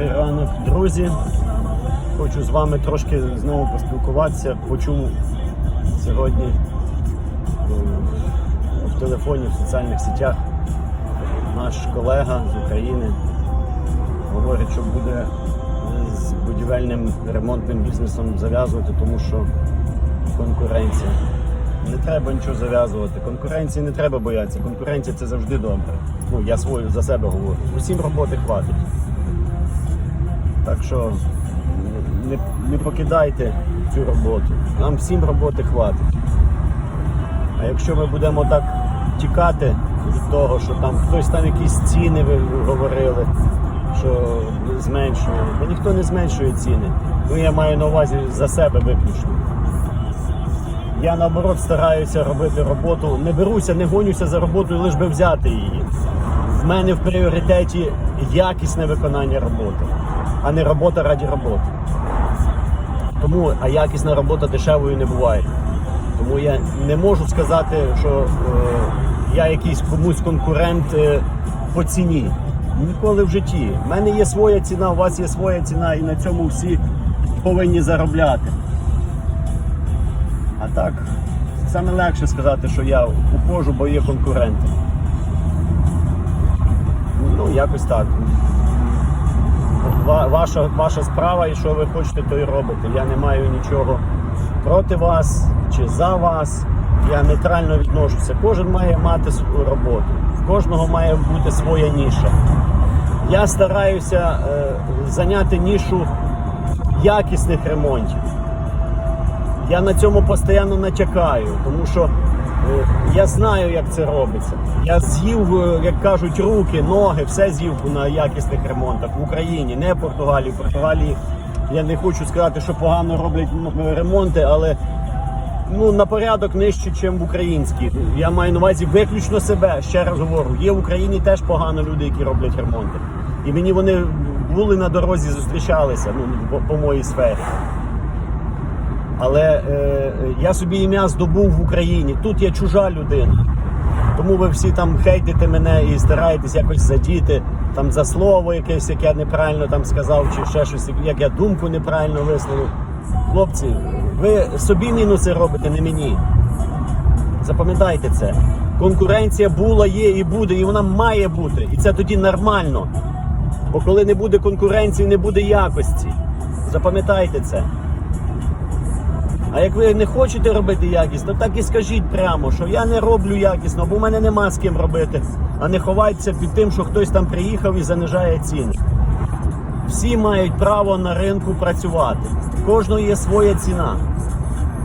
Добрий друзі. Хочу з вами трошки знову поспілкуватися. Почув сьогодні е, в телефоні, в соціальних сетях наш колега з України говорить, що буде з будівельним ремонтним бізнесом зав'язувати, тому що конкуренція. Не треба нічого зав'язувати. Конкуренції не треба боятися. Конкуренція це завжди добре. Ну, я свою за себе говорю. Усім роботи хватить. Так що не, не покидайте цю роботу. Нам всім роботи хватить. А якщо ми будемо так тікати від того, що там хтось там якісь ціни ви говорили, що зменшує, бо ніхто не зменшує ціни. Ну я маю на увазі за себе виключно. Я наоборот стараюся робити роботу, не беруся, не гонюся за роботою, лише би взяти її. В мене в пріоритеті якісне виконання роботи, а не робота раді роботи. Тому, а якісна робота дешевою не буває. Тому я не можу сказати, що е, я якийсь комусь конкурент е, по ціні. Ніколи в житті. У мене є своя ціна, у вас є своя ціна, і на цьому всі повинні заробляти. А так, саме легше сказати, що я ухожу, бо є конкуренти. Ну, якось так. Ва- Ваша, ваша справа і що ви хочете, то і робите. Я не маю нічого проти вас чи за вас. Я нейтрально відношуся. Кожен має мати свою роботу. В кожного має бути своя ніша. Я стараюся е, зайняти нішу якісних ремонтів. Я на цьому постійно натякаю, тому що е, я знаю, як це робиться. Я з'їв, е, як кажуть, руки, ноги, все з'їв на якісних ремонтах в Україні, не в Португалії. В Португалії я не хочу сказати, що погано роблять ремонти, але ну, на порядок нижче, ніж в українській. Я маю на увазі виключно себе. Ще раз говорю, є в Україні теж погано люди, які роблять ремонти. І мені вони були на дорозі, зустрічалися ну, по, по моїй сфері. Але е, я собі ім'я здобув в Україні. Тут я чужа людина. Тому ви всі там хейтите мене і стараєтесь якось задіти там за слово якесь, як я неправильно там сказав, чи ще щось, як я думку неправильно висловив. Хлопці, ви собі мінуси робите, не мені. Запам'ятайте це. Конкуренція була, є і буде, і вона має бути. І це тоді нормально. Бо коли не буде конкуренції, не буде якості. Запам'ятайте це. А як ви не хочете робити якісно, так і скажіть прямо, що я не роблю якісно, бо в мене нема з ким робити. А не ховайтеся під тим, що хтось там приїхав і занижає ціни. Всі мають право на ринку працювати. Кожного є своя ціна.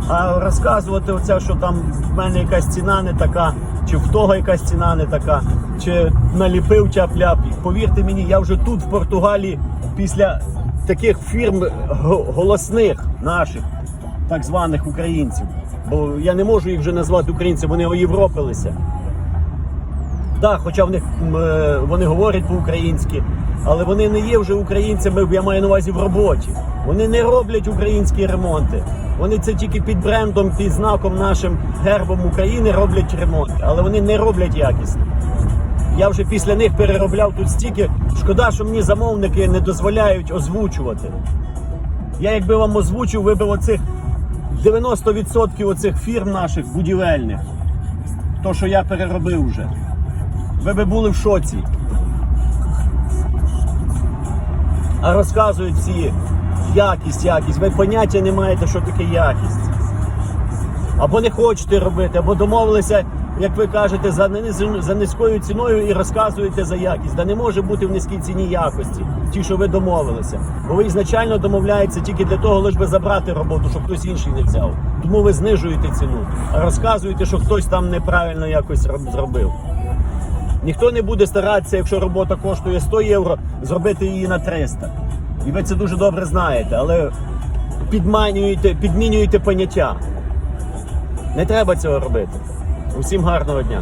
А розказувати оце, що там в мене якась ціна не така, чи в того якась ціна не така, чи наліпив тяп-ляп. Повірте мені, я вже тут, в Португалії, після таких фірм голосних наших, так званих українців. Бо я не можу їх вже назвати українцями, вони оєвропилися. Так, хоча в е, вони говорять по-українськи, але вони не є вже українцями, я маю на увазі в роботі. Вони не роблять українські ремонти. Вони це тільки під брендом, під знаком нашим гербом України роблять ремонт, але вони не роблять якісно. Я вже після них переробляв тут стільки. Шкода, що мені замовники не дозволяють озвучувати. Я якби вам озвучив, ви б оцих 90% оцих фірм наших будівельних, то, що я переробив вже. Ви би були в шоці. А розказують всі якість, якість. Ви поняття не маєте, що таке якість. Або не хочете робити, або домовилися, як ви кажете, за, за низькою ціною і розказуєте за якість. Да не може бути в низькій ціні якості, ті, що ви домовилися. Бо ви ізначально домовляєтеся тільки для того, лише би забрати роботу, щоб хтось інший не взяв. Тому ви знижуєте ціну, а розказуєте, що хтось там неправильно якось зробив. Ніхто не буде старатися, якщо робота коштує 100 євро, зробити її на 300. І ви це дуже добре знаєте, але підманюєте, підмінюєте поняття. Не треба цього робити. Усім гарного дня.